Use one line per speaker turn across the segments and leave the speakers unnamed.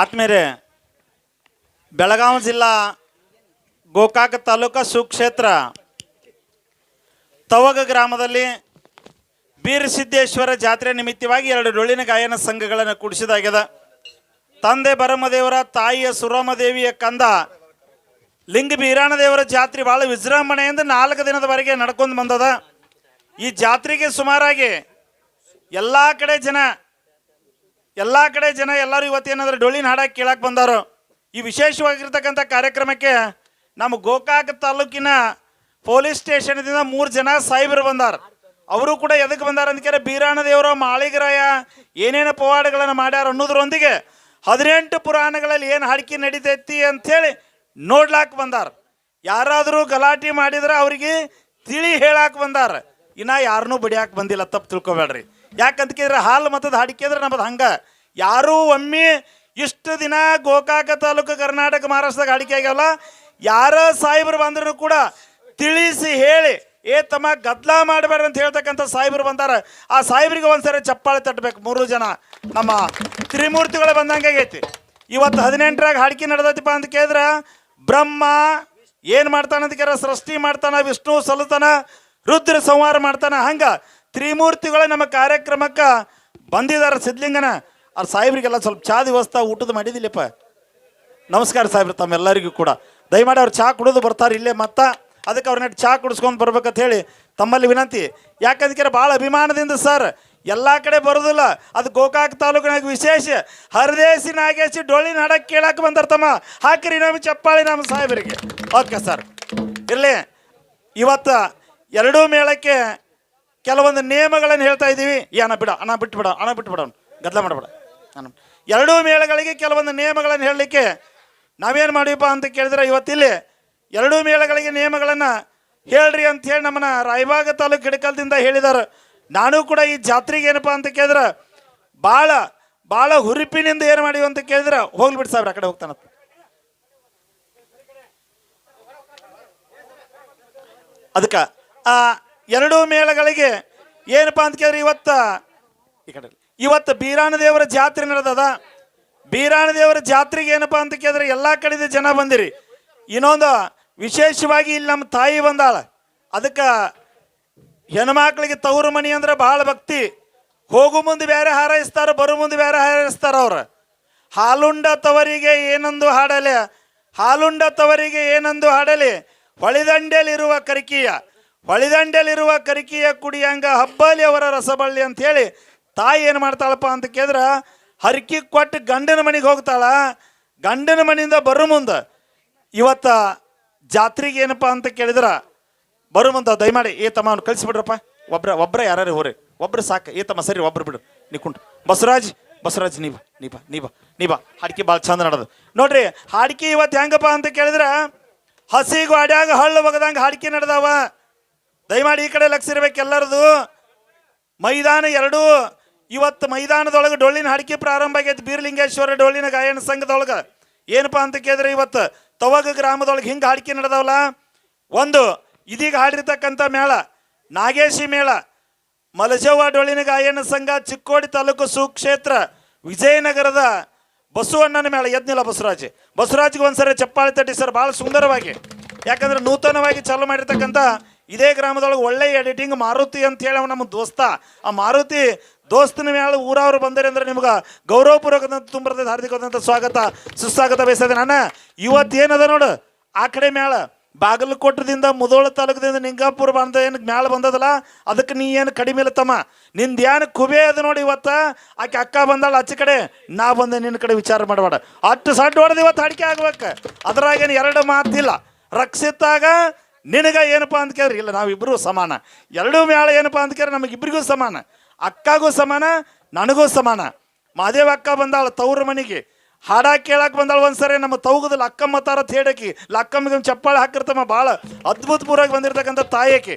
ಆತ್ಮೇರೆ ಬೆಳಗಾವಿ ಜಿಲ್ಲಾ ಗೋಕಾಕ ತಾಲೂಕು ಸುಕ್ಷೇತ್ರ ತವಗ ಗ್ರಾಮದಲ್ಲಿ ಬೀರಸಿದ್ದೇಶ್ವರ ಜಾತ್ರೆ ನಿಮಿತ್ತವಾಗಿ ಎರಡು ಡೊಳ್ಳಿನ ಗಾಯನ ಸಂಘಗಳನ್ನು ಕೂಡಿಸಿದಾಗ್ಯದ. ತಂದೆ ಬರಮದೇವರ ತಾಯಿಯ ಸುರಮದೇವಿಯ ಕಂದ ಲಿಂಗ ಬೀರಾಣದೇವರ ಜಾತ್ರೆ ಭಾಳ ವಿಜೃಂಭಣೆಯಿಂದ ನಾಲ್ಕು ದಿನದವರೆಗೆ ನಡ್ಕೊಂಡು ಬಂದದ. ಈ ಜಾತ್ರೆಗೆ ಸುಮಾರಾಗಿ ಎಲ್ಲ ಕಡೆ ಜನ ಎಲ್ಲ ಕಡೆ ಜನ ಎಲ್ಲರೂ ಇವತ್ತೇನಾದ್ರೆ ಡೊಳ್ಳಿನ ಹಾಡಕ್ಕೆ ಕೇಳಕ್ಕೆ ಬಂದರು, ಈ ವಿಶೇಷವಾಗಿರ್ತಕ್ಕಂಥ ಕಾರ್ಯಕ್ರಮಕ್ಕೆ ನಮ್ಮ ಗೋಕಾಕ ತಾಲೂಕಿನ ಪೊಲೀಸ್ ಸ್ಟೇಷನ್ದಿಂದ ಮೂರು ಜನ ಸಾಹೇಬರು ಬಂದಾರ. ಅವರು ಕೂಡ ಎದಕ್ಕೆ ಬಂದಾರ ಅಂದ್ಕೇರೆ ಬೀರಾಣ ದೇವರ ಮಾಳಿಗರಾಯ ಏನೇನು ಪವಾಡಗಳನ್ನು ಮಾಡ್ಯಾರ ಅನ್ನೋದ್ರೊಂದಿಗೆ ಹದಿನೆಂಟು ಪುರಾಣಗಳಲ್ಲಿ ಏನು ಹಾಡಿಕೆ ನಡೀತೈತಿ ಅಂಥೇಳಿ ನೋಡ್ಲಾಕ್ ಬಂದಾರ. ಯಾರಾದರೂ ಗಲಾಟೆ ಮಾಡಿದ್ರೆ ಅವ್ರಿಗೆ ತಿಳಿ ಹೇಳಾಕ್ ಬಂದಾರ. ಇನ್ನ ಯಾರನ್ನೂ ಬಡಿಯಾಕೆ ಬಂದಿಲ್ಲ, ತಪ್ಪು ತಿಳ್ಕೊಬೇಡ್ರಿ. ಯಾಕಂತ ಕೇಳಿದ್ರೆ ಹಾಲು ಮತದ ಹಾಡಿಕೆ ಅಂದ್ರೆ ನಮ್ಮದು ಹಂಗ. ಯಾರೂ ಒಮ್ಮೆ ಇಷ್ಟು ದಿನ ಗೋಕಾಕ ತಾಲೂಕು ಕರ್ನಾಟಕ ಮಹಾರಾಷ್ಟ್ರದಾಗ ಹಾಡಿಕೆ ಆಗ್ಯಾವಲ್ಲ, ಯಾರ ಸಾಹೇಬರು ಬಂದ್ರು ಕೂಡ ತಿಳಿಸಿ ಹೇಳಿ, ಏ ತಮ್ಮ ಗದ್ಲ ಮಾಡಬೇಡ ಅಂತ ಹೇಳ್ತಕ್ಕಂಥ ಸಾಹೇಬರು ಬಂದಾರ. ಆ ಸಾಹೇಬರಿಗೆ ಒಂದ್ಸರಿ ಚಪ್ಪಾಳೆ ತಟ್ಟಬೇಕು, ಮೂರು ಜನ. ನಮ್ಮ ತ್ರಿಮೂರ್ತಿಗಳು ಬಂದಂಗೆ ಆಗೈತಿ. ಇವತ್ತು ಹದಿನೆಂಟರಾಗ ಹಾಡಿಕೆ ನಡೆದೈತಿಪ್ಪ ಅಂತ ಕೇಳಿದ್ರೆ, ಬ್ರಹ್ಮ ಏನು ಮಾಡ್ತಾನೆ ಅಂತ ಸೃಷ್ಟಿ ಮಾಡ್ತಾನ, ವಿಷ್ಣು ಸಲ್ಲತಾನ ರುದ್ರ ಸಂಹಾರ ಮಾಡ್ತಾನ, ಹಂಗ. ತ್ರಿಮೂರ್ತಿಗಳು ನಮ್ಮ ಕಾರ್ಯಕ್ರಮಕ್ಕೆ ಬಂದಿದ್ದಾರೆ ಸಿದ್ಧಲಿಂಗನ. ಅವ್ರ ಸಾಹೇಬ್ರಿಗೆಲ್ಲ ಸ್ವಲ್ಪ ಚಾ ದಿವಸ್ತ ಊಟದ ಮಾಡಿದಿಲ್ಲಪ್ಪ. ನಮಸ್ಕಾರ ಸಾಹೇಬ್ರ, ತಮ್ಮೆಲ್ಲರಿಗೂ ಕೂಡ. ದಯಮಾಡಿ ಅವ್ರು ಚಹಾ ಕುಡಿದು ಬರ್ತಾರೆ ಇಲ್ಲೇ ಮತ್ತ ಅದಕ್ಕೆ ಅವ್ರನ್ನ ಚಹಾ ಕುಡಿಸ್ಕೊಂಡು ಬರ್ಬೇಕಂತ ಹೇಳಿ ತಮ್ಮಲ್ಲಿ ವಿನಂತಿ. ಯಾಕಂದ್ರೆ ಭಾಳ ಅಭಿಮಾನದಿಂದ ಸರ್, ಎಲ್ಲ ಕಡೆ ಬರೋದಿಲ್ಲ. ಅದು ಗೋಕಾಕ್ ತಾಲೂಕಿನಾಗ ವಿಶೇಷ. ಹರದೇಶಿ ನಾಗೇಶಿ, ಡೊಳ್ಳಿ ನಾಡಕ್ಕೆ ಕೇಳಕ್ಕೆ ಬಂದಾರ ತಮ್ಮ. ಹಾಕಿರಿ ನಮ್ಮ ಚಪ್ಪಾಳಿ ನಮ್ಮ ಸಾಹೇಬರಿಗೆ. Okay sir. ಇರಲಿ. ಇವತ್ತು ಎರಡೂ ಮೇಳಕ್ಕೆ ಕೆಲವೊಂದು ನಿಯಮಗಳನ್ನು ಹೇಳ್ತಾ ಇದ್ದೀವಿ. ಅಣ್ಣ ಬಿಡ, ಅಣ್ಣ ಬಿಟ್ಟು ಬಿಡ ಅಣ್ಣ ಬಿಟ್ಟು ಬಿಡ ಗದ್ದಲ ಮಾಡಬೇಡ. ನಾನು ಎರಡೂ ಮೇಳಗಳಿಗೆ ಕೆಲವೊಂದು ನಿಯಮಗಳನ್ನು ಹೇಳಲಿಕ್ಕೆ ನಾವೇನು ಮಾಡಿಪ್ಪ ಅಂತ ಕೇಳಿದ್ರೆ ಇವತ್ತಿಲ್ಲಿ ಎರಡೂ ಮೇಳಗಳಿಗೆ ನಿಯಮಗಳನ್ನು ಹೇಳ್ರಿ ಅಂತ ಹೇಳಿ ನಮ್ಮನ್ನ ರಾಯಬಾಗ ತಾಲೂಕು ಗಿಡಕಲ್ದಿಂದ ಹೇಳಿದಾರೆ. ನಾನು ಕೂಡ ಈ ಜಾತ್ರೆಗೆ ಏನಪ್ಪ ಅಂತ ಕೇಳಿದ್ರೆ ಭಾಳ ಭಾಳ ಹುರುಪಿನಿಂದ ಏನು ಮಾಡಿವಿ ಅಂತ ಕೇಳಿದ್ರೆ ಹೋಗ್ಲಿ ಬಿಡಿ ಸಾಬ್ರ ಆ ಕಡೆ ಅದಕ್ಕೆ, ಆ ಎರಡೂ ಮೇಳಗಳಿಗೆ ಏನಪ್ಪ ಅಂತ ಕೇಳಿದ್ರೆ ಇವತ್ತ ಈ ಕಡೆ. ಇವತ್ತು ಬೀರಾಣ ದೇವರ ಜಾತ್ರೆ ನಡೆದದ. ಬೀರಾನ ದೇವರ ಜಾತ್ರೆಗೆ ಏನಪ್ಪ ಅಂತ ಕೇಳಿದ್ರೆ ಎಲ್ಲ ಕಡೆದ ಜನ ಬಂದಿರಿ. ಇನ್ನೊಂದು ವಿಶೇಷವಾಗಿ ಇಲ್ಲಿ ನಮ್ಮ ತಾಯಿ ಬಂದಾಳ. ಅದಕ್ಕೆ ಹೆಣ್ಮಕ್ಳಿಗೆ ತವರು ಮನಿ ಅಂದ್ರೆ ಭಾಳ ಭಕ್ತಿ. ಹೋಗು ಮುಂದೆ ಬೇರೆ ಹಾರೈಸ್ತಾರ ಬರೋ ಮುಂದೆ ಬೇರೆ ಹಾರೈಸ್ತಾರ ಅವ್ರು. ಹಾಲುಂಡ ತವರಿಗೆ ಏನಂದು ಹಾಡಲೆ? ಹಾಲುಂಡ ತವರಿಗೆ ಏನಂದು ಹಾಡಲಿ? ಹೊಳಿದಂಡೆಯಲ್ಲಿರುವ ಕರಿಕಿಯ. ಹೊಳಿದಂಡೆಲಿರುವ ಕರಿಕಿಯ ಕುಡಿಯಂಗ ಹಬ್ಬಲಿ ಅವರ ರಸಬಳ್ಳಿ ಅಂತ ಹೇಳಿ ತಾಯಿ ಏನು ಮಾಡ್ತಾಳಪ್ಪ ಅಂತ ಕೇಳಿದ್ರೆ, ಹರಕಿ ಕೊಟ್ಟು ಗಂಡನ ಮನೆಗೆ ಹೋಗ್ತಾಳ. ಗಂಡನ ಮನೆಯಿಂದ ಬರೋ ಮುಂದೆ. ಇವತ್ತ ಜಾತ್ರೆಗೆ ಏನಪ್ಪ ಅಂತ ಕೇಳಿದ್ರ, ಬರೋ ಮುಂದೆ, ದಯಮಾಡಿ ಏ ತಮ್ಮ ಅವ್ನು ಕಳಿಸ್ಬಿಡ್ರಪ್ಪ ಒಬ್ರ ಒಬ್ರ ಯಾರು ಹೋರಿ, ಒಬ್ರು ಸಾಕು ಏ ತಮ್ಮ ಸರಿ ಒಬ್ರು ಬಿಡು. ನೀ ಕುಂಟು. ಬಸವರಾಜ್ ಬಸವರಾಜ್ ನೀವ ಬಾ ನೀಬಾ ನೀಬಾ ಹಾಡಿಕೆ ಭಾಳ ಚಂದ ನಡೋದು ನೋಡ್ರಿ, ಹಾಡಿಕೆ ಇವತ್ತು ಹೆಂಗಪ್ಪ ಅಂತ ಕೇಳಿದ್ರೆ, ಹಸಿಗೂ ಅಡ್ಯಾಗ ಹಳ್ಳು ಒಗದಂಗೆ ಹಾಡಿಕೆ ನಡೆದಾವ. ದಯಮಾಡಿ ಈ ಕಡೆ ಲಕ್ಷ ಇರ್ಬೇಕು ಎಲ್ಲರದು. ಮೈದಾನ ಎರಡು. ಇವತ್ತು ಮೈದಾನದೊಳಗೆ ಡೊಳ್ಳಿನ ಹಾಡಿಕೆ ಪ್ರಾರಂಭ ಆಗೈತೆ ಬೀರ್ಲಿಂಗೇಶ್ವರ ಡೊಳ್ಳಿನ ಗಾಯನ ಸಂಘದೊಳಗೆ. ಏನಪ್ಪಾ ಅಂತ ಕೇಳಿದ್ರೆ ಇವತ್ತು ತವಗ ಗ್ರಾಮದೊಳಗೆ ಹಿಂಗೆ ಹಾಡಿಕೆ ನಡೆದವಲ್ಲ? ಒಂದು, ಇದೀಗ ಹಾಡಿರ್ತಕ್ಕಂಥ ಮೇಳ, ನಾಗೇಶಿ ಮೇಳ, ಮಲಜವ್ವ ಡೊಳ್ಳಿನ ಗಾಯನ ಸಂಘ, ಚಿಕ್ಕೋಡಿ ತಾಲೂಕು ಸುಕ್ಷೇತ್ರ, ವಿಜಯನಗರದ ಬಸವಣ್ಣನ ಮೇಳ. ಯದ್ನಿಲ್ಲ ಬಸವರಾಜ್. ಬಸವರಾಜ್ಗೆ ಒಂದ್ಸರಿ ಚಪ್ಪಾಳೆ ತಟ್ಟಿ ಸರ್ ಭಾಳ ಸುಂದರವಾಗಿ. ಯಾಕಂದ್ರೆ ನೂತನವಾಗಿ ಚಾಲು ಮಾಡಿರ್ತಕ್ಕಂಥ ಇದೇ ಗ್ರಾಮದೊಳಗೆ ಒಳ್ಳೆ ಎಡಿಟಿಂಗ್ ಮಾರುತಿ ಅಂತ ಹೇಳಿ ಅವ ನಮ್ಮ ದೋಸ್ತ. ಆ ಮಾರುತಿ ದೋಸ್ತನ ಮೇಲೆ ಊರವರು ಬಂದರೆ ಅಂದ್ರೆ ನಿಮ್ಗೆ ಗೌರವಪೂರ್ವಕದಂತ ತುಂಬರದ ಹಾರ್ದಿಕವಾದಂಥ ಸ್ವಾಗತ, ಸುಸ್ವಾಗತ ಬಯಸ್ತದೆ ನಾನು. ಇವತ್ತೇನದ ನೋಡು, ಆ ಕಡೆ ಮೇಳ ಬಾಗಲಕೋಟದಿಂದ ಮುದೋಳ ತಾಲೂಕದಿಂದ ನಿಂಗಾಪುರ ಬಂದ ಏನು ಮ್ಯಾಲ ಬಂದದಲ್ಲ, ಅದಕ್ಕೆ ನೀ ಏನು ಕಡಿಮೆ ಇಲ್ಲ ತಮ್ಮ. ನಿಂದ ಏನು ಕುಬೆ ಅದು ನೋಡಿ ಇವತ್ತು. ಆಕೆ ಅಕ್ಕ ಬಂದಾಳ, ಆಚೆ ಕಡೆ ನಾ ಬಂದೆ, ನಿನ್ನ ಕಡೆ ವಿಚಾರ ಮಾಡಬೇಡ. ಅಷ್ಟು ಸಡ್ಡ ಹೊಡೆದು ಇವತ್ತು ಅಡಿಕೆ ಆಗ್ಬೇಕು. ಅದ್ರಾಗೇನು ಎರಡು ಮಾತಿಲ್ಲ. ರಕ್ಷಿತಾಗ ನಿನಗ ಏನಪ್ಪ ಅಂತ ಕೇಳ್ರಿ? ಇಲ್ಲ ನಾವಿಬ್ಬರೂ ಸಮಾನ. ಎರಡೂ ಮ್ಯಾಳ ಏನಪ್ಪ ಅಂತ ಕೇಳಿ ನಮಗಿಬ್ಬರಿಗೂ ಸಮಾನ. ಅಕ್ಕಗೂ ಸಮಾನ, ನನಗೂ ಸಮಾನ. ಮಾದೇವ ಅಕ್ಕ ಬಂದಾಳ ತವ್ರ ಮನೆಗೆ. ಹಾಡ ಕೇಳಕ್ಕೆ ಬಂದಾಳ ಒಂದ್ಸರಿ, ನಮ್ಮ ತೌಗದಲ್ಲಿ ಅಕ್ಕಮ್ಮ ತಾರ ತೇಡಕಿ ಲಕ್ಕಮ್ಮಗೆ ಚಪ್ಪಾಳೆ ಹಾಕಿರ್ತಮ್ಮ ಭಾಳ ಅದ್ಭುತಪೂರ್ವಾಗಿ ಬಂದಿರತಕ್ಕಂಥ ತಾಯಕಿ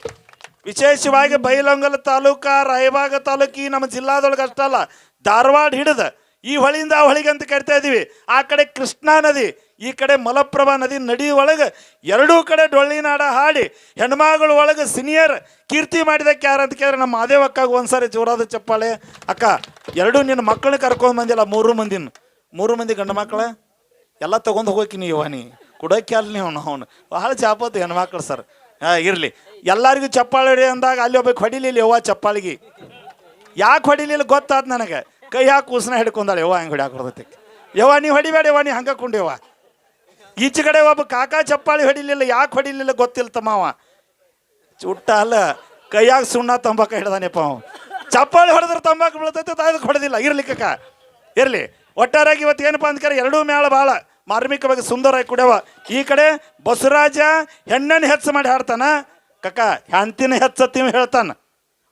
ವಿಶೇಷವಾಗಿ ಬೈಲಂಗಲ ತಾಲೂಕ, ರಾಯಬಾಗ ತಾಲೂಕಿ, ನಮ್ಮ ಜಿಲ್ಲಾದೊಳಗೆ ಅಷ್ಟಲ್ಲ, ಧಾರವಾಡ ಹಿಡಿದ ಈ ಹೊಳಿಯಿಂದ ಆ ಹೊಳಿಗೆ ಅಂತ ಕರಿತಾ ಇದೀವಿ. ಆ ಕಡೆ ಕೃಷ್ಣಾ ನದಿ ಈ ಕಡೆ ಮಲಪ್ರಭಾ ನದಿ ನಡಿ ಒಳಗೆ ಎರಡೂ ಕಡೆ ಡೊಳ್ಳಿನಾಡ ಹಾಡಿ ಹೆಣ್ಮಗಳು ಒಳಗೆ ಸೀನಿಯರ್ ಕೀರ್ತಿ ಮಾಡಿದಕ್ಕೆ ಯಾರು ಅಂತ ಕೇಳಿದ್ರೆ ನಮ್ಮ ಮಾದೇವಕ್ಕಾಗ ಒಂದ್ಸರಿ ಜೋರಾದ ಚಪ್ಪಾಳೆ. ಅಕ್ಕ, ಎರಡೂ ನಿನ್ನ ಮಕ್ಕಳನ್ನ ಕರ್ಕೊಂಡು ಬಂದಿಲ್ಲ, ಮೂರು ಮಂದಿನ. ಮೂರು ಮಂದಿ ಗಂಡು ಮಕ್ಕಳ? ಎಲ್ಲ ತಗೊಂಡು ಹೋಗೋಕಿ ನೀವು ನೀ ಕೊಡೋಕೆ ಅಲ್ಲಿ ನೀವು ಅವನು? ಬಹಳ ಚಾಪತ್ತು ಹೆಣ್ಮಕ್ಳು ಸರ್. ಹಾಂ, ಇರಲಿ. ಎಲ್ಲರಿಗೂ ಚಪ್ಪಾಳೆ ಅಂದಾಗ ಅಲ್ಲಿ ಒಬ್ಬ ಹೊಡಿಲಿಲ್ಲ, ಯವ್ವ ಚಪ್ಪಾಳಿಗೆ. ಯಾಕೆ ಹೊಡಿಲಿಲ್ಲ ಗೊತ್ತಾದ ನನಗೆ. ಕೈ ಹಾಕಿ ಕೂಸನ ಹಿಡ್ಕೊಂಡಾಳೆ, ಯವ್ವ ಹಂಗೆ ಹೊಡ್ಯಾಕ ಬರ್ತೈತಿ ಯವ್ವ ನೀವು ಹೊಡಿಬೇಡ, ಯವ್ವ, ನೀ ಹಂಗೆ ಕುಂಡಿಯವ್ವ ಈಚೆ ಕಡೆ ಒಬ್ಬ ಕಾಕಾ ಚಪ್ಪಾಳಿ ಹೊಡಿಲಿಲ್ಲ, ಯಾಕೆ ಹೊಡಿಲಿಲ್ಲ ಗೊತ್ತಿಲ್ಲ ತಮ್ಮವ ಚುಟ್ಟ ಅಲ್ಲ ಕೈಯಾಗ ಸುಣ್ಣ ತಂಬಾಕ ಹಿಡ್ದಾನೆಪ್ಪ ಅವ. ಚಪ್ಪಾಳಿ ಹೊಡೆದ್ರೆ ತಂಬಾಕು ಬೀಳ್ತೈತೆ ಅದಕ್ಕೆ ಹೊಡೆದಿಲ್ಲ. ಇರ್ಲಿ ಕಕ್ಕ ಇರ್ಲಿ. ಒಟ್ಟಾರಾಗಿ ಇವತ್ತು ಏನಪ್ಪ ಅಂದ್ಕರೆ, ಎರಡೂ ಮೇಳ ಭಾಳ ಮಾರ್ಮಿಕವಾಗಿ ಸುಂದರವಾಗಿ ಕುಡಿಯವ. ಈ ಕಡೆ ಬಸವರಾಜ ಹೆಣ್ಣನ್ನು ಹೆಚ್ಚು ಮಾಡಿ ಹಾಡ್ತಾನ. ಕಕ್ಕ ಹೆಂತಿನ ಹೆಚ್ಚತ್ತೀವಿ ಹೇಳ್ತಾನ.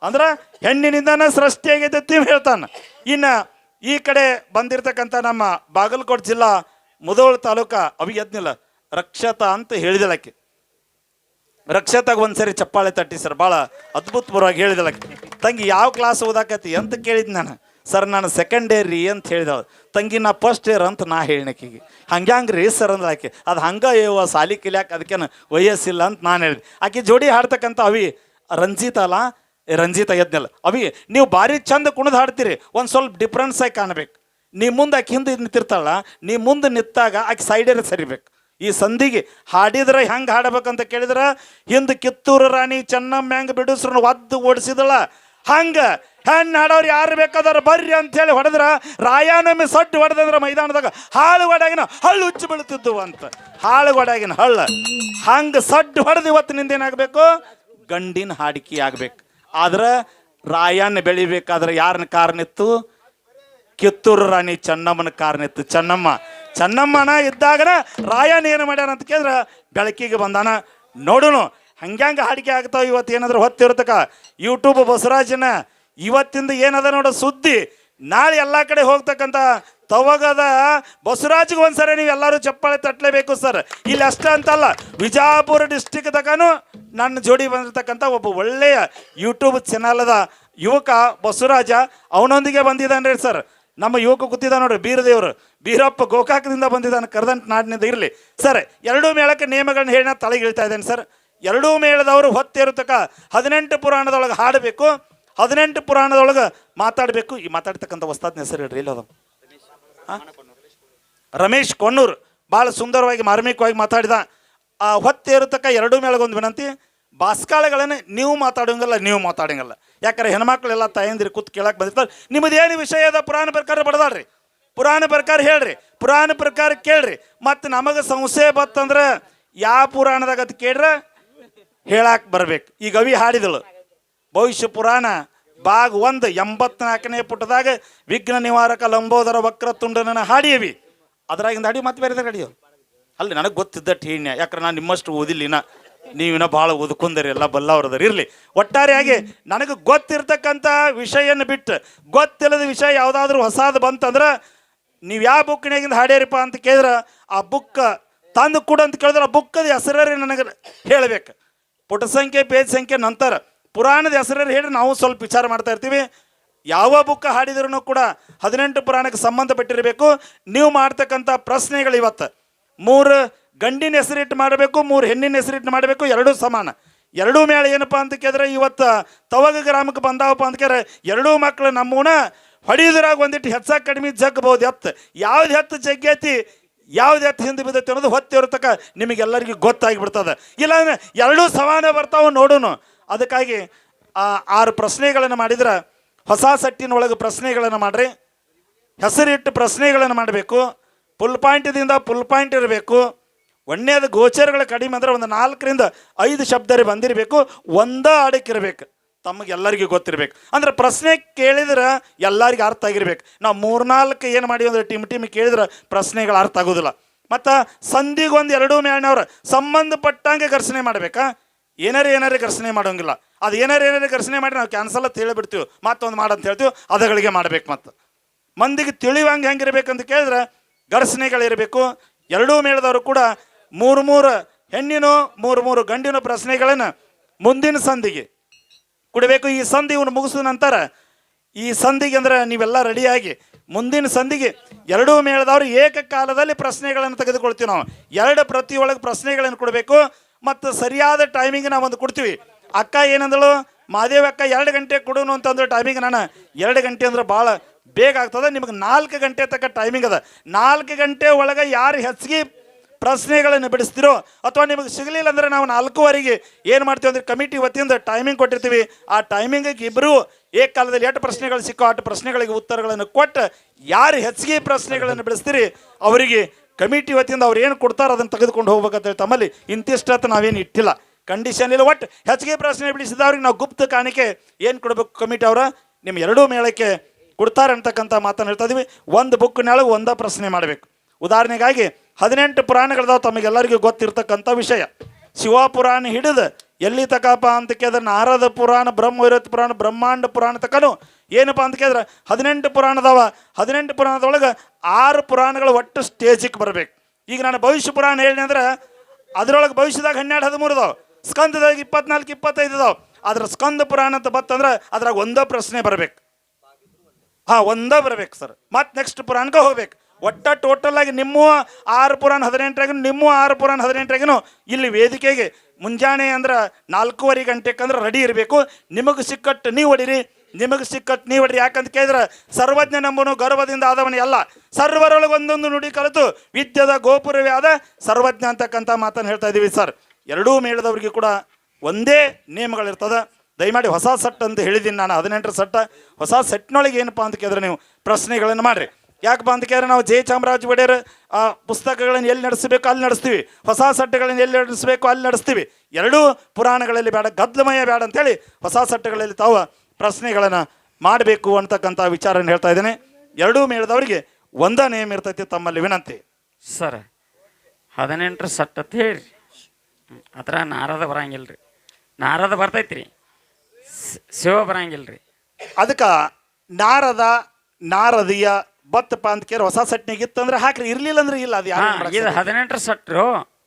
ಅಂದ್ರೆ ಹೆಣ್ಣಿನಿಂದನ ಸೃಷ್ಟಿಯಾಗೈತೆ ಹೇಳ್ತಾನ. ಇನ್ನು ಈ ಕಡೆ ಬಂದಿರತಕ್ಕಂಥ ನಮ್ಮ ಬಾಗಲಕೋಟೆ ಜಿಲ್ಲಾ ಮುದೋಳ ತಾಲೂಕ ಅವಿ ಎದ್ನಿಲ್ಲ ರಕ್ಷತಾ ಅಂತ ಹೇಳಿದಳಕ್ಕೆ. ರಕ್ಷತಾಗ ಒಂದ್ಸರಿ ಚಪ್ಪಾಳೆ ತಟ್ಟಿ ಸರ್ ಭಾಳ ಅದ್ಭುತಪೂರ್ವವಾಗಿ ಹೇಳಿದಳಕ್ಕೆ. ತಂಗಿ ಯಾವ ಕ್ಲಾಸ್ ಓದಾಕತಿ ಅಂತ ಕೇಳಿದ್ ನಾನು. ಸರ್ ನಾನು ಸೆಕೆಂಡ್ ಇಯರ್ ರೀ ಅಂತ ಹೇಳಿದಳ. ತಂಗಿ, ನಾ ಫಸ್ಟ್ ಇಯರ್ ಅಂತ ನಾ ಹೇಳಿನಕಿಗೆ ಹಂಗ್ಯಾಂಗ ರೀ ಸರ್ ಅಂದ್ರೆ ಆಕೆ. ಅದು ಹಂಗೆ ಏವ ಸಾಲಿ ಕಿಲ್ಯಾಕೆ ಅದಕ್ಕೇನು ವಯಸ್ಸಿಲ್ಲ ಅಂತ ನಾನು ಹೇಳಿದೆ ಆಕೆ ಜೋಡಿ ಹಾಡ್ತಕ್ಕಂಥ ಅವಿ, ರಂಜಿತ ಅಲ್ಲ ರಂಜಿತ ಎದ್ನಲ್ಲ ಅವಿ, ನೀವು ಭಾರಿ ಚಂದ ಕುಣಿದು ಹಾಡ್ತೀರಿ. ಒಂದು ಸ್ವಲ್ಪ ಡಿಫ್ರೆನ್ಸ್ ಆಗಿ ಕಾಣಬೇಕು. ನೀ ಮುಂದೆ ಆಕೆ ಹಿಂದೆ ನಿಂತಿರ್ತಾಳ ನೀ ಮುಂದೆ ನಿಂತಾಗ ಆಕೆ ಸೈಡೇ ಸರಿಬೇಕು. ಈ ಸಂಧಿಗೆ ಹಾಡಿದ್ರೆ ಹೆಂಗೆ ಹಾಡಬೇಕಂತ ಕೇಳಿದ್ರೆ, ಹಿಂದೆ ಕಿತ್ತೂರು ರಾಣಿ ಚೆನ್ನಮ್ಮ ಹೆಂಗೆ ಬಿಡಿಸ್ರನ್ನ ಒದ್ದು ಓಡಿಸಿದಳ. ಹಂಗೆ ಹೆಣ್ಣು ಹಾಡೋರು ಯಾರು ಬೇಕಾದ್ರೆ ಬರ್ರಿ ಅಂಥೇಳಿ ಹೊಡೆದ್ರ, ರಾಯಾನಮಿ ಸೊಟ್ಟು ಹೊಡೆದಂದ್ರೆ ಮೈದಾನದಾಗ ಹಾಳು ಹೊಡಾಗಿನ ಹಳ್ಳು ಹುಚ್ಚು ಬೀಳ್ತಿದ್ದು ಅಂತ. ಹಾಳು ಹೊಡಾಗಿನ ಹಳ್ಳ. ಹಂಗೆ ಸಡ್ಡು ಹೊಡೆದು ಇವತ್ತು ನಿಂದೇನಾಗಬೇಕು ಗಂಡಿನ ಹಾಡಿಕೆ ಆಗ್ಬೇಕು. ಆದ್ರೆ ರಾಯನ್ನ ಬೆಳಿಬೇಕಾದ್ರೆ ಯಾರನ್ನ ಕಾರನಿತ್ತು ಕಿತ್ತೂರು ರಾಣಿ ಚೆನ್ನಮ್ಮನ ಕಾರನಿತ್ತು ಚೆನ್ನಮ್ಮ, ಚೆನ್ನಮ್ಮನ ಇದ್ದಾಗನ ರಾಯನ ಏನು ಮಾಡ್ಯಾನ ಅಂತ ಕೇಳಿದ್ರೆ, ಬೆಳಕಿಗೆ ಬಂದಾನ. ನೋಡುನು, ಹಂಗ್ಯಾಂಗ ಹಾಡಿಕೆ ಆಗ್ತಾವ ಇವತ್ತು ಏನಾದ್ರು ಹೊತ್ತಿರ್ತಕ? ಯೂಟ್ಯೂಬ್ ಬಸವರಾಜನ ಇವತ್ತಿಂದ ಏನದ ನೋಡ, ಸುದ್ದಿ. ನಾಳೆ ಎಲ್ಲ ಕಡೆ ಹೋಗ್ತಕ್ಕಂಥ ತವಗದ ಬಸವರಾಜ್ಗೆ ಒಂದ್ಸರಿ ನೀವು ಎಲ್ಲರೂ ಚಪ್ಪಾಳೆ ತಟ್ಟಲೇಬೇಕು ಸರ್. ಇಲ್ಲಿ ಅಷ್ಟೇ ಅಂತಲ್ಲ, ವಿಜಾಪುರ ಡಿಸ್ಟಿಕ್ ತಕನು ನನ್ನ ಜೋಡಿ ಬಂದಿರತಕ್ಕಂಥ ಒಬ್ಬ ಒಳ್ಳೆಯ ಯೂಟ್ಯೂಬ್ ಚಾನಲ್ ಅದ. ಯುವಕ ಬಸವರಾಜ ಅವನೊಂದಿಗೆ ಬಂದಿದ್ದಾನೆ ಸರ್. ನಮ್ಮ ಯುವಕ ಕೂತಿದ್ದ ನೋಡ್ರಿ, ಬೀರದೇವರು. ಬೀರಪ್ಪ ಗೋಕಾಕದಿಂದ ಬಂದಿದ್ದಾನೆ, ಕರ್ದಂಟ್ ನಾಡಿನಿಂದ ಇರಲಿ. ಸರ್, ಎರಡೂ ಮೇಳಕ್ಕೆ ನಿಯಮಗಳನ್ನ ಹೇಳಿ ನಾನು ತಲೆಗೆ ಇಳ್ತಾ ಇದ್ದೇನೆ, ಸರ್. ಎರಡೂ ಮೇಳದವರು ಹೊತ್ತಿರತಕ್ಕ ಹದಿನೆಂಟು ಪುರಾಣದೊಳಗೆ ಹಾಡಬೇಕು, ಹದಿನೆಂಟು ಪುರಾಣದೊಳಗೆ ಮಾತಾಡಬೇಕು. ಈ ಮಾತಾಡ್ತಕ್ಕಂಥ ವಸ್ತಾದ್ನ ಹೆಸರು ಹೇಳ್ರಿ ಇಲ್ಲ ರಮೇಶ್ ಕೊಣ್ಣೂರು. ಭಾಳ ಸುಂದರವಾಗಿ ಮಾರ್ಮಿಕವಾಗಿ ಮಾತಾಡಿದ. ಆ ಹೊತ್ತಿರತಕ್ಕ ಎರಡೂ ಮೇಳಗೊಂದು ವಿನಂತಿ ಬಾಸ್ಕಾಳಗಳನ್ನು ನೀವು ಮಾತಾಡೋಂಗಿಲ್ಲ ನೀವು ಮಾತಾಡೋಂಗಿಲ್ಲ. ಯಾಕಂದ್ರೆ ಹೆಣ್ಮಕ್ಳೆಲ್ಲ ತಾಯಂದಿರು ಕೂತ್ ಕೇಳಕ್ಕೆ ಬಂದಿರ್ತಾರೆ. ನಿಮ್ಮದು ಏನು ವಿಷಯ ಅದ ಪುರಾಣ ಪ್ರಕಾರ ಬಡದಾಡ್ರಿ ಪುರಾಣ ಪ್ರಕಾರ ಹೇಳ್ರಿ. ಪುರಾಣ ಪ್ರಕಾರ ಕೇಳ್ರಿ. ಮತ್ತು ನಮಗೆ ಸಂಶಯ ಬತ್ತಂದ್ರೆ ಯಾವ ಪುರಾಣದಾಗ ಅದು ಕೇಳ್ರ? ಹೇಳಕ್ಕೆ ಬರ್ಬೇಕು. ಈ ಗವಿ ಹಾಡಿದಳು, ಭವಿಷ್ಯ ಪುರಾಣ ಭಾಗ ಒಂದು, ಎಂಬತ್ನಾಲ್ಕನೇ ಪುಟದಾಗ ವಿಘ್ನ ನಿವಾರಕ ಲಂಬೋದರ ವಕ್ರ ತುಂಡನ ಹಾಡಿಯವಿ. ಅದ್ರಾಗಿಂದ ಹಾಡಿ ಮತ್ತೆ ಬೇರೆ ಹಾಡಿಯೋ ಅಲ್ಲಿ ನನಗೆ ಗೊತ್ತಿದ್ದಟ್ಟು ಠೀಣ್ಯ. ಯಾಕಂದ್ರೆ ನಾನು ನಿಮ್ಮಷ್ಟು ಓದಿಲ್ಲಿನ. ನೀವಿನ ಭಾಳ ಓದ್ಕೊಂಡರಿ ಎಲ್ಲ ಬಲ್ಲವ್ರದರ್ ಇರಲಿ ಒಟ್ಟಾರೆಯಾಗಿ ನನಗೆ ಗೊತ್ತಿರ್ತಕ್ಕಂಥ ವಿಷಯನ ಬಿಟ್ಟು ಗೊತ್ತಿಲ್ಲದ ವಿಷಯ ಯಾವುದಾದ್ರೂ ಹೊಸಾದು ಬಂತಂದ್ರೆ, ನೀವು ಯಾವ ಬುಕ್ನಾಗಿಂದ ಹಾಡ್ಯಾರಿಪ್ಪ ಅಂತ ಕೇಳಿದ್ರೆ, ಆ ಬುಕ್ ತಂದು ಕೊಡು ಅಂತ ಕೇಳಿದ್ರೆ ಆ ಬುಕ್ಕದ ಹೆಸರೇ ನನಗೆ ಹೇಳಬೇಕು. ಪುಟ ಸಂಖ್ಯೆ, ಪೇಜ್ ಸಂಖ್ಯೆ, ನಂತರ ಪುರಾಣದ ಹೆಸರೇ ಹೇಳಿ ನಾವು ಸ್ವಲ್ಪ ವಿಚಾರ ಮಾಡ್ತಾ ಇರ್ತೀವಿ. ಯಾವ ಬುಕ್ ಹಾಡಿದ್ರೂ ಕೂಡ ಹದಿನೆಂಟು ಪುರಾಣಕ್ಕೆ ಸಂಬಂಧಪಟ್ಟಿರಬೇಕು. ನೀವು ಮಾಡ್ತಕ್ಕಂಥ ಪ್ರಶ್ನೆಗಳು ಇವತ್ತು. ಮೂರು ಗಂಡಿನ ಹೆಸರಿಟ್ಟು ಮಾಡಬೇಕು, ಮೂರು ಹೆಣ್ಣಿನ ಹೆಸರಿಟ್ಟು ಮಾಡಬೇಕು, ಎರಡೂ ಸಮಾನ. ಎರಡೂ ಮೇಳ ಏನಪ್ಪ ಅಂತ ಕೇಳಿದ್ರೆ ಇವತ್ತು ತವಗ ಗ್ರಾಮಕ್ಕೆ ಬಂದಾವಪ್ಪ ಅಂತ ಕೇಳಿದ್ರೆ ಎರಡೂ ಮಕ್ಕಳು ನಮ್ಮೂನ ಹೊಡಿಯೋದ್ರಾಗ ಒಂದಿಟ್ಟು ಹೆಚ್ಚಾಗಿ ಕಡಿಮೆ ಜಗ್ಬೋದು ಎತ್ತು. ಯಾವ್ದು ಹೆತ್ತು ಜಗ್ಗೈತಿ, ಯಾವ್ದು ಎತ್ತು ಹಿಂದೆ ಬಿದ್ದೈತಿ ಅನ್ನೋದು ಹೊತ್ತಿರತಕ್ಕ ನಿಮಗೆಲ್ಲರಿಗೂ ಗೊತ್ತಾಗಿಬಿಡ್ತದೆ. ಇಲ್ಲಾಂದ್ರೆ ಎರಡೂ ಸಮಾನ ಬರ್ತಾವೆ ನೋಡೋಣ ಅದಕ್ಕಾಗಿ ಆ ಆರು ಪ್ರಶ್ನೆಗಳನ್ನು ಮಾಡಿದ್ರೆ, ಹೊಸ ಸಟ್ಟಿನೊಳಗೆ ಪ್ರಶ್ನೆಗಳನ್ನು ಮಾಡಿರಿ. ಹೆಸರಿಟ್ಟು ಪ್ರಶ್ನೆಗಳನ್ನು ಮಾಡಬೇಕು. ಫುಲ್ ಪಾಯಿಂಟ್ದಿಂದ ಪುಲ್ ಪಾಯಿಂಟ್ ಇರಬೇಕು. ಒಳ್ಳೆಯದು ಗೋಚರಗಳ ಕಡಿಮೆ ಅಂದರೆ ಒಂದು ನಾಲ್ಕರಿಂದ ಐದು ಶಬ್ದರಿ ಬಂದಿರಬೇಕು. ಒಂದ ಆಡಕ್ಕಿರ್ಬೇಕು ತಮಗೆಲ್ಲರಿಗೂ ಗೊತ್ತಿರಬೇಕು. ಅಂದ್ರೆ ಪ್ರಶ್ನೆ ಕೇಳಿದ್ರೆ ಎಲ್ಲರಿಗೂ ಅರ್ಥ ಆಗಿರ್ಬೇಕು. ನಾವು ಮೂರ್ನಾಲ್ಕು ಏನು ಮಾಡಿ ಅಂದ್ರೆ ಟಿಮ್ ಟೀಮ್ ಕೇಳಿದ್ರೆ ಪ್ರಶ್ನೆಗಳು ಅರ್ಥ ಆಗೋದಿಲ್ಲ. ಮತ್ತು ಸಂಧಿಗೊಂದು ಎರಡೂ ಮೇಣವ್ರ ಸಂಬಂಧಪಟ್ಟಂಗೆ ಘರ್ಷಣೆ ಮಾಡಬೇಕಾ? ಏನಾರು ಏನಾರೇ ಘರ್ಷಣೆ ಮಾಡೋಂಗಿಲ್ಲ. ಅದು ಏನಾರು ಏನಾರೇ ಘರ್ಷಣೆ ಮಾಡಿ ನಾವು ಕ್ಯಾನ್ಸಲ್ ಅಂತ ಹೇಳಿಬಿಡ್ತೀವಿ ಮತ್ತೊಂದು ಮಾಡಂತ ಹೇಳ್ತೀವಿ. ಅದಗಳಿಗೆ ಮಾಡ್ಬೇಕು ಮತ್ತು. ಮಂದಿಗೆ ತಿಳಿವಂಗೆ ಹೆಂಗಿರ್ಬೇಕಂತ ಕೇಳಿದ್ರೆ ಘರ್ಷಣೆಗಳಿರಬೇಕು. ಎರಡೂ ಮೇಳದವರು ಕೂಡ ಮೂರು ಮೂರು ಹೆಣ್ಣಿನ, ಮೂರು ಮೂರು ಗಂಡಿನ ಪ್ರಶ್ನೆಗಳನ್ನು ಮುಂದಿನ ಸಂಧಿಗೆ ಕೊಡಬೇಕು. ಈ ಸಂಧಿ ಇವನು ಮುಗಿಸಿದ ನಂತರ ಈ ಸಂಧಿಗೆ ಅಂದ್ರೆ ನೀವೆಲ್ಲ ರೆಡಿಯಾಗಿ ಮುಂದಿನ ಸಂಧಿಗೆ ಎರಡೂ ಮೇಳದವರು ಏಕಕಾಲದಲ್ಲಿ ಪ್ರಶ್ನೆಗಳನ್ನು ತೆಗೆದುಕೊಳ್ತೀವಿ ನಾವು. ಎರಡು ಪ್ರತಿಯೊಳಗೆ ಪ್ರಶ್ನೆಗಳನ್ನು ಕೊಡಬೇಕು. ಮತ್ತು ಸರಿಯಾದ ಟೈಮಿಂಗ್ ನಾವು ಒಂದು ಕೊಡ್ತೀವಿ. ಅಕ್ಕ ಏನಂದಳು? ಮಾದೇವ ಅಕ್ಕ ಎರಡು ಗಂಟೆ ಕೊಡೋನು ಅಂತಂದ್ರೆ ಟೈಮಿಂಗ್ ನಾನು ಎರಡು ಗಂಟೆ ಅಂದ್ರೆ ಭಾಳ ಬೇಗ ಆಗ್ತದೆ. ನಿಮಗೆ ನಾಲ್ಕು ಗಂಟೆ ತಕ್ಕ ಟೈಮಿಂಗ್ ಅದ. ನಾಲ್ಕು ಗಂಟೆ ಒಳಗೆ ಯಾರು ಹೆಚ್ಚಿಗೆ ಪ್ರಶ್ನೆಗಳನ್ನು ಬಿಡಿಸ್ತಿರೋ ಅಥವಾ ನಿಮಗೆ ಸಿಗಲಿಲ್ಲ ಅಂದರೆ ನಾವು ನಾಲ್ಕೂವರೆಗೆ ಏನು ಮಾಡ್ತೀವಿ ಅಂದರೆ ಕಮಿಟಿ ವತಿಯಿಂದ ಟೈಮಿಂಗ್ ಕೊಟ್ಟಿರ್ತೀವಿ. ಆ ಟೈಮಿಂಗಿಗೆ ಇಬ್ಬರು ಏಕಕಾಲದಲ್ಲಿ ಎಷ್ಟು ಪ್ರಶ್ನೆಗಳು ಸಿಕ್ಕೋ ಅಷ್ಟು ಪ್ರಶ್ನೆಗಳಿಗೆ ಉತ್ತರಗಳನ್ನು ಕೊಟ್ಟು ಯಾರು ಹೆಚ್ಚಿಗೆ ಪ್ರಶ್ನೆಗಳನ್ನು ಬಿಡಿಸ್ತೀರಿ ಅವರಿಗೆ ಕಮಿಟಿ ವತಿಯಿಂದ ಅವ್ರು ಏನು ಕೊಡ್ತಾರೋ ಅದನ್ನು ತೆಗೆದುಕೊಂಡು ಹೋಗ್ಬೇಕಂತೇಳಿ ತಮ್ಮಲ್ಲಿ ಇಂತಿಷ್ಟತ್ತು ನಾವೇನು ಇಟ್ಟಿಲ್ಲ. ಕಂಡೀಷನ್ ಇಲ್ಲ. ಒಟ್ಟು ಹೆಚ್ಚಿಗೆ ಪ್ರಶ್ನೆ ಬಿಡಿಸಿದವ್ರಿಗೆ ನಾವು ಗುಪ್ತ ಕಾಣಿಕೆ ಏನು ಕೊಡಬೇಕು ಕಮಿಟಿ ಅವರ? ನಿಮ್ಮ ಎರಡೂ ಮೇಳಕ್ಕೆ ಕೊಡ್ತಾರೆ ಅಂತಕ್ಕಂಥ ಮಾತನ್ನು ಹೇಳ್ತಾ ಇದೀವಿ. ಒಂದು ಬುಕ್ನೊಳಗೆ ಒಂದೇ ಪ್ರಶ್ನೆ ಮಾಡಬೇಕು. ಉದಾಹರಣೆಗಾಗಿ, ಹದಿನೆಂಟು ಪುರಾಣಗಳದಾವ ತಮಗೆಲ್ಲರಿಗೂ ಗೊತ್ತಿರ್ತಕ್ಕಂಥ ವಿಷಯ. ಶಿವಪುರಾಣ ಹಿಡಿದು ಎಲ್ಲಿ ತಕಪ್ಪ ಅಂತ ಕೇಳಿದ್ರೆ ನಾರದ ಪುರಾಣ, ಬ್ರಹ್ಮವೈರತ್ ಪುರಾಣ, ಬ್ರಹ್ಮಾಂಡ ಪುರಾಣ ತಕನು. ಏನಪ್ಪ ಅಂತ ಕೇಳಿದ್ರೆ, ಹದಿನೆಂಟು ಪುರಾಣದವ. ಹದಿನೆಂಟು ಪುರಾಣದೊಳಗೆ ಆರು ಪುರಾಣಗಳು ಒಟ್ಟು ಸ್ಟೇಜಿಗೆ ಬರಬೇಕು. ಈಗ ನಾನು ಭವಿಷ್ಯ ಪುರಾಣ ಹೇಳಿ ಅಂದ್ರೆ, ಅದರೊಳಗೆ ಭವಿಷ್ಯದಾಗ ಹನ್ನೆರಡು, ಹದಿಮೂರು ಅದಾವ ಸ್ಕಂದದಾಗ ಇಪ್ಪತ್ನಾಲ್ಕು, ಇಪ್ಪತ್ತೈದು ಅದಾವ ಆದ್ರೆ ಸ್ಕಂದ ಪುರಾಣ ಅಂತ ಬತ್ತಂದ್ರೆ ಅದ್ರಾಗ ಒಂದೇ ಪ್ರಶ್ನೆ ಬರಬೇಕು. ಹಾ, ಒಂದೇ ಬರ್ಬೇಕು ಸರ್. ಮತ್ತೆ ನೆಕ್ಸ್ಟ್ ಪುರಾಣಕ್ಕೆ ಹೋಗ್ಬೇಕು. ಒಟ್ಟ ಟೋಟಲ್ ಆಗಿ ನಿಮ್ಮ ಆರು ಪುರಾಣ ಹದಿನೆಂಟರಾಗಿನೂ, ನಿಮ್ಮ ಆರು ಪುರಾಣ ಹದಿನೆಂಟರಾಗಿನೂ ಇಲ್ಲಿ ವೇದಿಕೆಗೆ ಮುಂಜಾನೆ ಅಂದ್ರೆ ನಾಲ್ಕೂವರೆ ಅಂದ್ರೆ ರೆಡಿ ಇರಬೇಕು. ನಿಮಗೆ ಸಿಕ್ಕಟ್ಟು ನೀವು ಹೊಡಿರಿ. ನಿಮಗೆ ಸಿಕ್ಕಟ್ಟು ನೀವು ಹೊಡಿರಿ. ಯಾಕಂತ ಕೇಳಿದ್ರೆ ಸರ್ವಜ್ಞ ನಂಬನು ಗರ್ವದಿಂದ ಆದವನೇ ಅಲ್ಲ. ಸರ್ವರೊಳಗೆ ಒಂದೊಂದು ನುಡಿ ಕಲಿತು ವಿದ್ಯದ ಗೋಪುರವೇ ಆದ ಸರ್ವಜ್ಞ ಅಂತಕ್ಕಂಥ ಮಾತನ್ನು ಹೇಳ್ತಾ ಇದ್ದೀವಿ ಸರ್. ಎರಡೂ ಮೇಳದವ್ರಿಗೆ ಕೂಡ ಒಂದೇ ನಿಯಮಗಳಿರ್ತದೆ. ದಯಮಾಡಿ ಹೊಸ ಸೆಟ್ ಅಂತ ಹೇಳಿದ್ದೀನಿ ನಾನು, ಹದಿನೆಂಟರ ಸೆಟ್ ಹೊಸ ಸೆಟ್ನೊಳಗೆ ಏನಪ್ಪ ಅಂತ ಕೇಳಿದ್ರೆ ನೀವು ಪ್ರಶ್ನೆಗಳನ್ನು ಮಾಡಿರಿ. ಯಾಕಪ್ಪ ಅಂತ ಕೇಳಿದ್ರೆ ನಾವು ಜೆ ಚಾಮರಾಜ ಒಡೆಯರ್, ಆ, ಪುಸ್ತಕಗಳನ್ನು ಎಲ್ಲಿ ನಡೆಸಬೇಕು ಅಲ್ಲಿ ನಡೆಸ್ತೀವಿ. ಹೊಸ ಸೆಟ್ಗಳನ್ನು ಎಲ್ಲಿ ನಡೆಸಬೇಕು ಅಲ್ಲಿ ನಡೆಸ್ತೀವಿ. ಎರಡೂ ಪುರಾಣಗಳಲ್ಲಿ ಬೇಡ, ಗದ್ಲಮಯ ಬೇಡ ಅಂತೇಳಿ ಹೊಸ ಸೆಟ್ಗಳಲ್ಲಿ ತಾವು ಪ್ರಶ್ನೆಗಳನ್ನು ಮಾಡಬೇಕು ಅಂತಕ್ಕಂಥ ವಿಚಾರವನ್ನು ಹೇಳ್ತಾ ಇದ್ದೇನೆ. ಎರಡೂ ಮೇಳದವರಿಗೆ ಒಂದ ನೇಮ್ ಇರ್ತೈತಿ, ತಮ್ಮಲ್ಲಿ ವಿನಂತಿ.
ಸರ್, ಹದಿನೆಂಟರ ಸಟ್ ಅಂತ ಹೇಳ್ರಿ. ಅದ್ರ ನಾರದ ಬರಂಗಿಲ್ಲ ರೀ ನಾರದ ಬರ್ತೈತಿ ರೀ ಶಿವ ಬರಂಗಿಲ್ರಿ.
ಅದಕ್ಕೆ ನಾರದ ನಾರದಿಯ ಬತ್ತಪ್ಪ ಅಂತ ಕೇಳಿ ಹೊಸ ಸಟ್ನಿಗಿತ್ತಂದ್ರೆ ಹಾಕ್ರಿ. ಇರ್ಲಿಲ್ಲ ಅಂದ್ರೆ ಇಲ್ಲ ಅದು
ಹಾ
ಯಾರು
ಇದು ಹದಿನೆಂಟರ ಸಟ್ರು.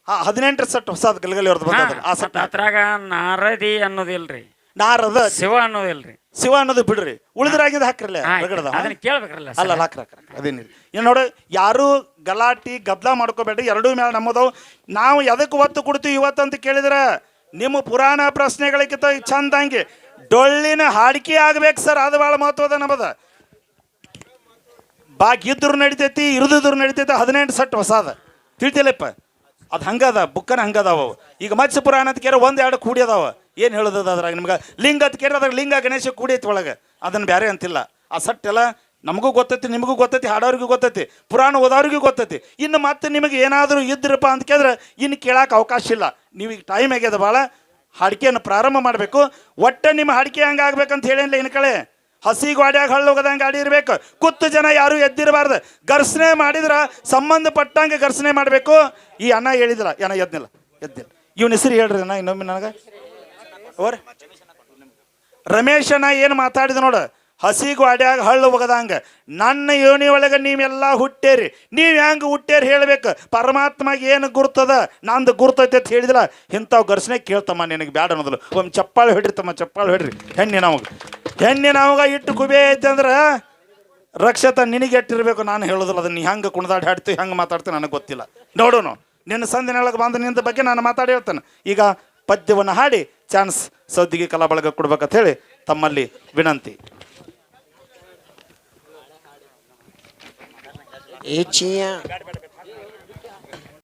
ಹದಿನೆಂಟರ ಸಟ್ ಹೊಸದು ಗಲಗಲಿ ಅವ್ರದ್ದು ಬಂದದ ಆ ಸಟ್
ಅದ್ರಾಗ ನಾರದಿ ಅನ್ನೋದಿಲ್ರಿ.
ನಾರದ
ಶಿವ ಅನ್ನೋದಿಲ್ರಿ.
ಶಿವ ಅನ್ನೋದು ಬಿಡ್ರಿ. ಉಳಿದ್ರಾಗಿಂದ ಹಾಕ್ರಲ್ಲ
ಹಾ,
ರಗಡದ
ಅದನ್ನ ಕೇಳ್ಬೇಕ್ರಲ್ಲ
ಅಲ್ಲ ಅಲ್ಲ, ಹಾಕ್ರಿ ಹಾಕ್ರಿ ಅದೇನಿಲ್ಲ. ಏನು ನೋಡಿ ಯಾರು ಗಲಾಟಿ ಗದ್ದಲ ಮಾಡ್ಕೋಬೇಡ್ರಿ. ಎರಡೂ ಮೇಲೆ ನಮ್ಮದವು. ನಾವು ಎದಕ್ಕೆ ಒತ್ತು ಕೊಡ್ತೀವಿ ಇವತ್ತಂತ ಅಂತ ಕೇಳಿದ್ರೆ ನಿಮ್ಮ ಪುರಾಣ ಪ್ರಶ್ನೆಗಳಿಗಿಂತ ಚಂದಂಗೆ ಡೊಳ್ಳಿನ ಹಾಡಿಕೆ ಆಗ್ಬೇಕು ಸರ್, ಅದು ಭಾಳ ಮಹತ್ವದ ನಮ್ಮದ. ಬಾಕಿ ಇದ್ರು ನಡಿತೈತಿ ಇರದಿದ್ರು ನಡಿತೈತಿ, ಹದಿನೆಂಟು ಸಟ್ ಹೊಸಾದ. ತಿಳಿತಿಲ್ಲಪ್ಪ ಅದು ಹಂಗದ, ಬುಕ್ಕನ ಹಂಗದಾವ. ಈಗ ಮತ್ಸ್ಯ ಪುರಾಣ ಅಂತ ಕೇರೆ ಒಂದು ಎರಡು ಕೂಡಿ ಅದಾವ. ಏನು ಹೇಳೋದದ ಅದ್ರಾಗ? ನಿಮ್ಗೆ ಲಿಂಗ ಅಂತ ಕೇರ ಅದ್ರಾಗ ಲಿಂಗ ಗಣೇಶ ಕೂಡಿ ಐತಿ ಒಳಗೆ. ಅದನ್ನು ಬೇರೆ ಅಂತಿಲ್ಲ. ಆ ಸಟ್ ಎಲ್ಲ ನಮಗೂ ಗೊತ್ತೈತಿ, ನಿಮಗೂ ಗೊತ್ತೈತಿ, ಹಾಡೋರಿಗೂ ಗೊತ್ತೈತಿ, ಪುರಾಣ ಓದೋರಿಗೂ ಗೊತ್ತೈತಿ. ಇನ್ನು ಮತ್ತೆ ನಿಮಗೆ ಏನಾದರೂ ಇದ್ರಪ್ಪ ಅಂತ ಕೇಳಿದ್ರೆ ಇನ್ನು ಕೇಳಕ್ಕೆ ಅವಕಾಶ ಇಲ್ಲ. ನೀವು ಟೈಮ್ ಆಗ್ಯದ ಭಾಳ ಹಾಡಿಕೆಯನ್ನು ಪ್ರಾರಂಭ ಮಾಡಬೇಕು. ಒಟ್ಟೆ ನಿಮ್ಮ ಹಾಡಿಕೆ ಹಂಗೆ ಆಗ್ಬೇಕಂತ ಹೇಳಿಲ್ಲ ಇನ್ನು ಕಳೆ ಹಸಿ ಗಾಡಿಯಾಗ ಹೋಗದಂಗೆ ಗಾಡಿ ಇರಬೇಕು. ಕುತ್ತು ಜನ ಯಾರು ಎದ್ದಿರಬಾರ್ದು. ಘರ್ಷಣೆ ಮಾಡಿದ್ರೆ ಸಂಬಂಧಪಟ್ಟಂಗೆ ಘರ್ಷಣೆ ಮಾಡಬೇಕು. ಈ ಅಣ್ಣ ಹೇಳಿದ್ರ ಏನ ಎದ್ನಿಲ್ಲ ಎದ್ದಿಲ್ಲ ಇವನ ಹೆಸರು ಹೇಳ್ರಿ ಅಣ್ಣ ಇನ್ನೊಮ್ಮೆ ನನಗೆ. ಓರ್ ರಮೇಶ್ ಅಣ್ಣ ಏನು ಮಾತಾಡಿದ ನೋಡು. ಹಸಿ ಗ್ವಾಡ್ಯಾಗ ಹಳ್ಳು ಒಗದಂಗ. ನನ್ನ ಯೋನಿ ಒಳಗೆ ನೀವೆಲ್ಲ ಹುಟ್ಟೇರಿ. ನೀವು ಹೆಂಗೆ ಹುಟ್ಟೇರಿ ಹೇಳಬೇಕು. ಪರಮಾತ್ಮಗೆ ಏನು ಗುರ್ತದ? ನಂದು ಗುರ್ತೈತೆ ಅಂತ ಹೇಳಿದಿಲ್ಲ. ಇಂಥವು ಘರ್ಷಣೆ ಕೇಳ್ತಮ್ಮ ನಿನಗೆ ಬೇಡ ಅನ್ನೋದಿಲ್ಲ. ಒಮ್ಮೆ ಚಪ್ಪಾಳೆ ಹಿಡ್ರಿ ತಮ್ಮ, ಚಪ್ಪಾಳೆ ಹಿಡ್ರಿ. ಹೆಣ್ಣಿನ ಅವಾಗ. ಹೆಣ್ಣಿನ ಅವಾಗ ಇಟ್ಟು ಕುಬೇ ಐತೆ ಅಂದ್ರೆ ರಕ್ಷತ ನಿನಗೆ ಎಟ್ಟಿರಬೇಕು ನಾನು ಹೇಳೋದಿಲ್ಲ, ಅದನ್ನ ನೀ ಹೆಂಗೆ ಕುಣಿದಾಡಿ ಹಾಡ್ತಿ, ಹೆಂಗೆ ಮಾತಾಡ್ತೀನಿ ನನಗೆ ಗೊತ್ತಿಲ್ಲ. ನೋಡೋಣ ನಿನ್ನ ಸಂದಿನೊಳಗೆ ಬಂದು ನಿಂದ ಬಗ್ಗೆ ನಾನು ಮಾತಾಡಿ ಹೇಳ್ತೇನೆ. ಈಗ ಪದ್ಯವನ್ನು ಹಾಡಿ, ಚಾನ್ಸ್ ಸೌದಿಗೆ ಕಲಾ ಬಳಗ ಕೊಡ್ಬೇಕಂತ ಹೇಳಿ ತಮ್ಮಲ್ಲಿ ವಿನಂತಿ.
E tinha